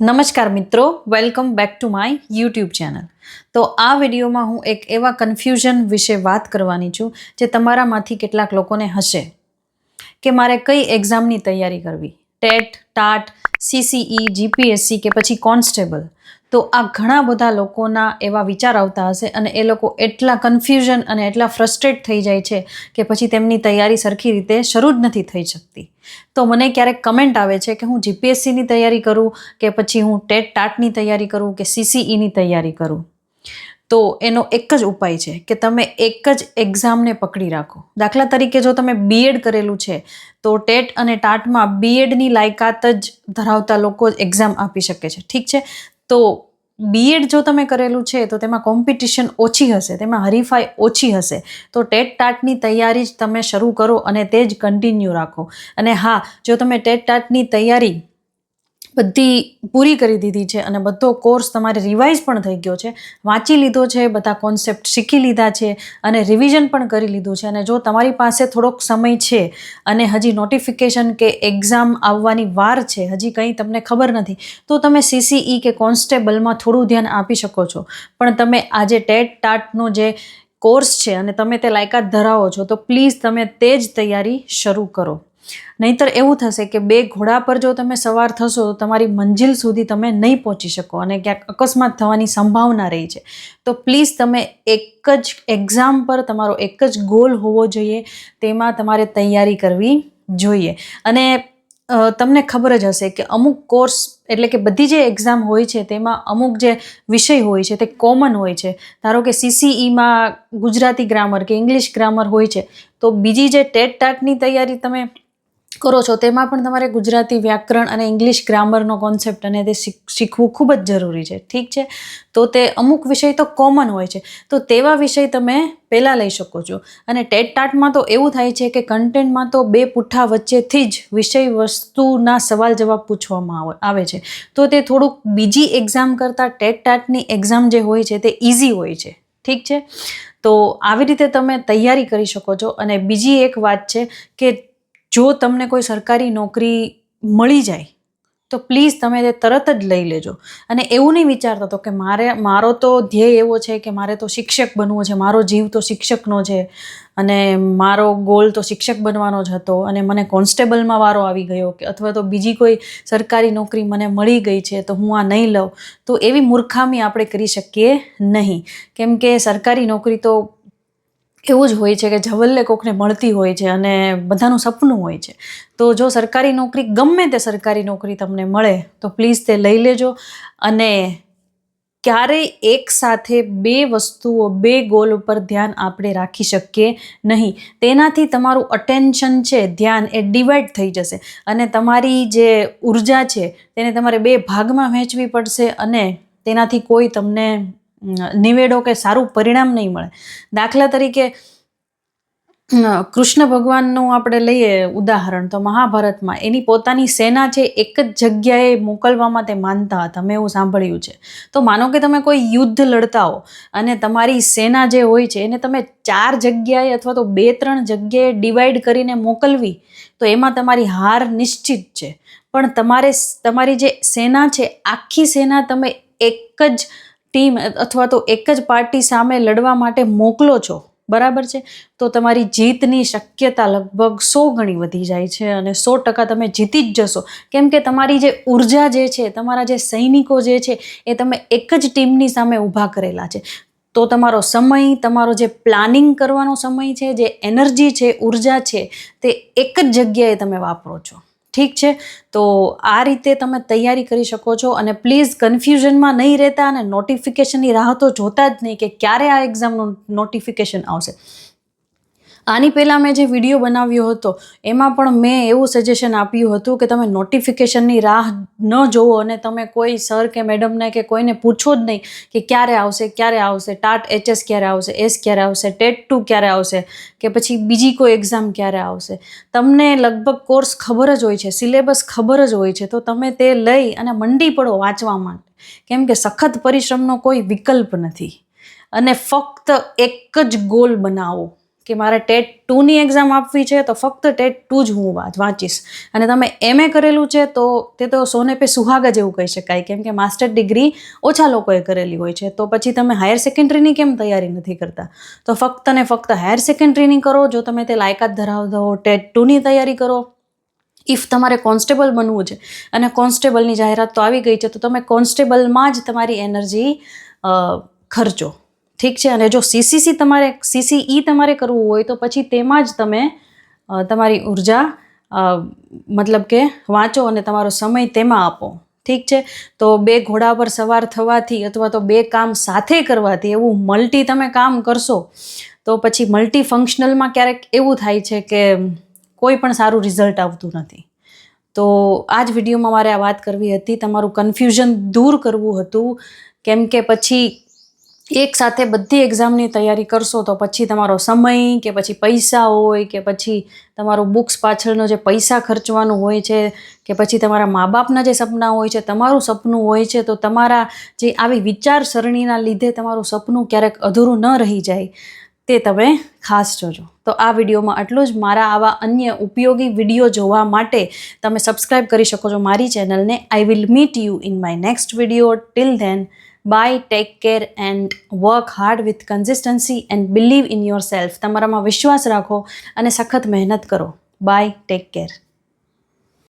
નમસ્કાર મિત્રો welcome back to my YouTube channel તો આ વિડીયોમાં હું એક એવા કન્ફ્યુઝન વિશે વાત કરવાની છું, જે તમારામાંથી કેટલાક લોકોને હશે, કે મારે કઈ એક્ઝામની તૈયારી કરવી. ટેટ, ટાટ સીસીઈ જીપીએસસી કે પછી કોન્સ્ટેબલ તો આ ઘણા બધા લોકોના એવા વિચાર આવતા હશે અને એ લોકો એટલા કન્ફ્યુઝન અને એટલા ફ્રસ્ટ્રેટ થઈ જાય છે કે પછી તેમની તૈયારી સરખી રીતે શરૂ જ નથી થઈ શકતી. તો મને ક્યારેક કમેન્ટ આવે છે કે હું જીપીએસસીની તૈયારી કરું કે પછી હું ટેટ ટાટની તૈયારી કરું કે સીસીઈની તૈયારી કરું? તો એનો એક જ ઉપાય છે કે તમે એક જ એક્ઝામને પકડી રાખો. દાખલા તરીકે જો તમે બીએડ કરેલું છે, તો ટેટ અને ટાટમાં બીએડની લાયકાત જ ધરાવતા લોકો જ એક્ઝામ આપી શકે છે. ઠીક છે? તો બીએડ જો તમે કરેલું છે, તો તેમાં કોમ્પિટિશન ઓછી હશે, તેમાં હરીફાઈ ઓછી હશે. તો ટેટ ટાટની તૈયારી જ તમે શરૂ કરો અને તે જ કન્ટિન્યુ રાખો. અને હા, જો તમે ટેટ ટાટની તૈયારી બધી પૂરી કરી દીધી છે અને બધો કોર્સ તમારે રિવાઇઝ પણ થઈ ગયો છે. વાંચી લીધો છે, બધા કોન્સેપ્ટ શીખી લીધા છે અને રિવિઝન પણ કરી લીધું છે. અને જો તમારી પાસે થોડોક સમય છે અને હજી નોટિફિકેશન કે એક્ઝામ આવવાની વાર છે, હજી કંઈ તમને ખબર નથી, તો તમે સીસીઈ કે કોન્સ્ટેબલમાં થોડું ધ્યાન આપી શકો છો. પણ તમે આજે ટેટ ટાટનો જે કોર્સ છે અને તમે તે લાયકાત ધરાવો છો, તો પ્લીઝ તમે તે જ તૈયારી શરૂ કરો. નહીતર એવું થશે કે બે ઘોડા પર જો તમે સવાર થશો, તો તમારી મંજિલ સુધી તમે નહીં પહોંચી શકો અને ક્યાંક અકસ્માત થવાની સંભાવના રહી છે. તો પ્લીઝ તમે એક જ એક્ઝામ પર તમારો એક જ ગોલ હોવો જોઈએ, તેમાં તમારે તૈયારી કરવી જોઈએ. અને તમને ખબર જ હશે કે અમુક કોર્સ એટલે કે બધી જે એક્ઝામ હોય છે, તેમાં અમુક જે વિષય હોય છે, તે કોમન હોય છે. ધારો કે સીસીઈમાં ગુજરાતી ગ્રામર કે ઇંગ્લિશ ગ્રામર હોય છે, તો બીજી જે ટેટ ટાટની તૈયારી તમે કરો છો, તેમાં પણ તમારે ગુજરાતી વ્યાકરણ અને ઇંગ્લિશ ગ્રામરનો કોન્સેપ્ટ અને તે શીખવું ખૂબ જ જરૂરી છે. ઠીક છે? તો તે અમુક વિષય તો કોમન હોય છે. તો તેવા વિષય તમે પહેલાં લઈ શકો છો. અને ટેટ ટાટમાં તો એવું થાય છે કે કન્ટેન્ટમાં તો બે પુઠ્ઠા વચ્ચેથી જ વિષય વસ્તુના સવાલ જવાબ પૂછવામાં આવે- છે. તો તે થોડુંક બીજી એક્ઝામ કરતાં ટેટ ટાટની એક્ઝામ જે હોય છે તે ઇઝી હોય છે. ઠીક છે? તો આવી રીતે તમે તૈયારી કરી શકો છો. અને બીજી એક વાત છે કે જો તમને કોઈ સરકારી નોકરી મળી જાય, તો પ્લીઝ તમે તે તરત જ લઈ લેજો. અને એવું નહીં વિચારતા તો કે મારે, મારો તો ધ્યેય એવો છે કે મારે તો શિક્ષક બનવું છે, મારો જીવ તો શિક્ષકનો છે, અને મારો ગોલ તો શિક્ષક બનવાનો જ હતો, અને મને કોન્સ્ટેબલમાં વારો આવી ગયો કે અથવા તો બીજી કોઈ સરકારી નોકરી મને મળી ગઈ છે, તો હું આ નહીં લઉં. તો એવી મૂર્ખામી આપણે કરી શકીએ નહીં. કેમ કે સરકારી નોકરી તો એવું જ હોય છે કે જવલ્લે કોકને મળતી હોય છે અને બધાનું સપનું હોય છે. તો જો સરકારી નોકરી, ગમે તે સરકારી નોકરી તમને મળે, તો પ્લીઝ તે લઈ લેજો. અને ક્યારેય એક સાથે બે વસ્તુઓ, બે ગોલ ઉપર ધ્યાન આપણે રાખી શકીએ નહીં. તેનાથી તમારું અટેન્શન છે, ધ્યાન એ ડિવાઈડ થઈ જશે. અને તમારી જે ઊર્જા છે, તેને તમારે બે ભાગમાં વહેંચવી પડશે અને તેનાથી કોઈ તમને નિવેડો કે સારું પરિણામ નહીં મળે. દાખલા તરીકે કૃષ્ણ ભગવાનનું આપણે લઈએ ઉદાહરણ, તો મહાભારતમાં એની પોતાની સેના છે, એક જ જગ્યાએ મોકલવામાં તે માનતા હતા, મેં એવું સાંભળ્યું છે. તો માનો કે તમે કોઈ યુદ્ધ લડતા હો અને તમારી સેના જે હોય છે, એને તમે ચાર જગ્યાએ અથવા તો બે ત્રણ જગ્યાએ ડિવાઈડ કરીને મોકલવી, તો એમાં તમારી હાર નિશ્ચિત છે. પણ તમારે તમારી જે સેના છે, આખી સેના તમે એક જ ટીમ અથવા તો એક જ પાર્ટી સામે લડવા માટે મોકલો છો, બરાબર છે? તો તમારી જીતની શક્યતા લગભગ સો ગણી વધી જાય છે અને સો ટકા તમે જીતી જ જશો. કેમ કે તમારી જે ઊર્જા જે છે, તમારા જે સૈનિકો જે છે, એ તમે એક જ ટીમની સામે ઊભા કરેલા છે. તો તમારો સમય, તમારો જે પ્લાનિંગ કરવાનો સમય છે, જે એનર્જી છે, ઊર્જા છે, તે એક જ જગ્યાએ તમે વાપરો છો. ઠીક છે? તો આ રીતે તમે તૈયારી કરી શકો છો અને પ્લીઝ કન્ફ્યુઝનમાં નહીં રહેતા અને નોટિફિકેશનની રાહ તો જોતા જ નહીં કે ક્યારે આ એક્ઝામનું નોટિફિકેશન આવશે. આની પહેલાં મેં જે વીડિયો બનાવ્યો હતો, એમાં પણ મેં એવું સજેશન આપ્યું હતું કે તમે નોટિફિકેશનની રાહ ન જોવો અને તમે કોઈ સર કે મેડમને કે કોઈને પૂછો જ નહીં કે ક્યારે આવશે ક્યારે આવશે ટાટ એચએસ ક્યારે આવશે એસ ક્યારે આવશે ટેટ ટુ ક્યારે આવશે, કે પછી બીજી કોઈ એક્ઝામ ક્યારે આવશે. તમને લગભગ કોર્સ ખબર જ હોય છે સિલેબસ ખબર જ હોય છે, તો તમે તે લઈ અને મંડી પડો વાંચવા માટે. કેમ કે સખત પરિશ્રમનો કોઈ વિકલ્પ નથી. અને ફક્ત એક જ ગોલ બનાવો. કે મારે ટેટ ટુની એક્ઝામ આપવી છે, તો ફક્ત ટેટ ટુ જ હું વાંચ વાંચીશ. અને તમે એમએ કરેલું છે, તો તે તો સોને પે સુહાગ જ એવું કહી શકાય. કેમ કે માસ્ટર ડિગ્રી ઓછા લોકોએ કરેલી હોય છે, તો પછી તમે હાયર સેકન્ડરીની કેમ તૈયારી નથી કરતા? તો ફક્ત ને ફક્ત હાયર સેકન્ડરીની કરો, જો તમે તે લાયકાત ધરાવતા હો ટેટ ટુની તૈયારી કરો. ઇફ તમારે કોન્સ્ટેબલ બનવું છે, અને કોન્સ્ટેબલની જાહેરાત તો આવી ગઈ છે, તો તમે કોન્સ્ટેબલમાં જ તમારી એનર્જી ખર્ચો. ઠીક છે? અને જો સીસીસી તમારે સીસીઈ તમારે કરવું હોય તો પછી તેમાં જ તમે તમારી ઊર્જા મતલબ કે વાંચો અને તમારો સમય તેમાં આપો. ઠીક છે? તો બે ઘોડા પર સવાર થવાથી અથવા તો બે કામ સાથે કરવાથી એવું મલ્ટી તમે કામ કરશો, તો પછી મલ્ટી ફંક્શનલમાં ક્યારેક એવું થાય છે કે કોઈ પણ સારું રિઝલ્ટ આવતું નથી. તો આ જ વિડીયોમાં મારે આ વાત કરવી હતી. તમારું કન્ફ્યુઝન દૂર કરવું હતું. કેમ કે પછી એક સાથે બધી એક્ઝામની તૈયારી કરશો તો પછી તમારો સમય કે પછી પૈસા હોય કે પછી તમારું બુક્સ પાછળનો જે પૈસા ખર્ચવાનું હોય છે કે પછી તમારા મા બાપના જે સપના હોય છે, તમારું સપનું હોય છે, તો તમારા જે આવી વિચારસરણીના લીધે તમારું સપનું ક્યારેક અધૂરું ન રહી જાય તે તમે ખાસ જોજો. તો આ વિડીયોમાં આટલું જ. મારા આવા અન્ય ઉપયોગી વીડિયો જોવા માટે તમે સબસ્ક્રાઇબ કરી શકો છો મારી ચેનલને I will meet you in my next video till then bye take care and work hard with consistency and believe in yourself તમારામાં વિશ્વાસ રાખો અને સખત મહેનત કરો. By take care